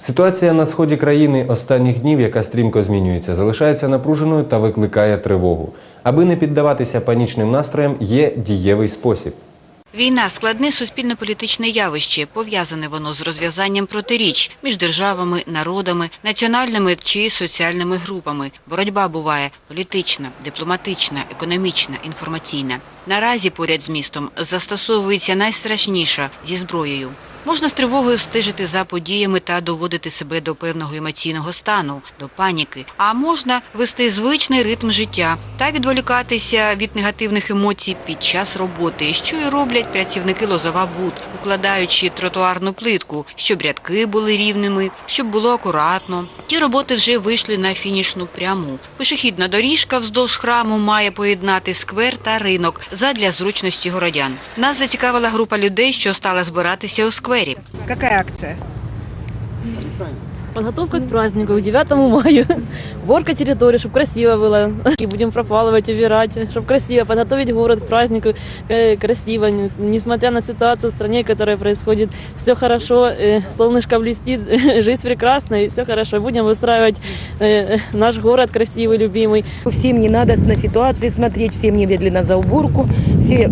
Ситуація на сході країни останніх днів, яка стрімко змінюється, залишається напруженою та викликає тривогу. Аби не піддаватися панічним настроям, є дієвий спосіб. Війна складне суспільно-політичне явище. Пов'язане воно з розв'язанням протиріч між державами, народами, національними чи соціальними групами. Боротьба буває політична, дипломатична, економічна, інформаційна. Наразі поряд з містом застосовується найстрашніша зі зброєю. Можна з тривогою стежити за подіями та доводити себе до певного емоційного стану, до паніки. А можна вести звичний ритм життя та відволікатися від негативних емоцій під час роботи, що і роблять працівники Лозова Буд, укладаючи тротуарну плитку, щоб рядки були рівними, щоб було акуратно. Ті роботи вже вийшли на фінішну пряму. Пішохідна доріжка вздовж храму має поєднати сквер та ринок задля зручності городян. Нас зацікавила група людей, що стала збиратися у сквері. Какая акция? Подготовка к празднику, к 9 мая. Уборка территории, чтобы красиво было. И будем пропалывать, убирать, чтобы красиво, подготовить город к празднику э, красиво. Не- Несмотря на ситуацию в стране, которая происходит, все хорошо, э, солнышко блестит, жизнь прекрасна, и все хорошо. Будем выстраивать э, наш город красивый, любимый. Всем не надо на ситуации смотреть, всем немедленно за уборку. Все,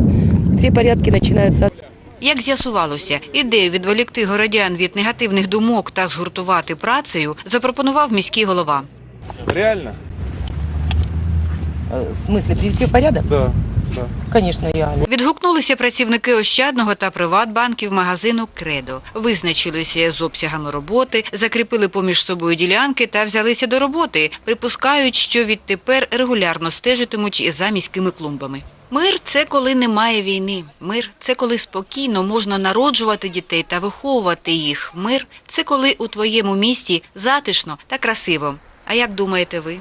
все порядки начинаются от Як з'ясувалося, ідею відволікти городян від негативних думок та згуртувати працею запропонував міський голова. Реально? э, в смысле привести в порядок? Да, да. Конечно, реально. Відгукнулися працівники Ощадного та Приватбанків магазину «Кредо». Визначилися з обсягами роботи, закріпили поміж собою ділянки та взялися до роботи, припускають, що відтепер регулярно стежитимуть і за міськими клумбами. Мир – це коли немає війни. Мир – це коли спокійно можна народжувати дітей та виховувати їх. Мир – це коли у твоєму місті затишно та красиво. А як думаєте ви?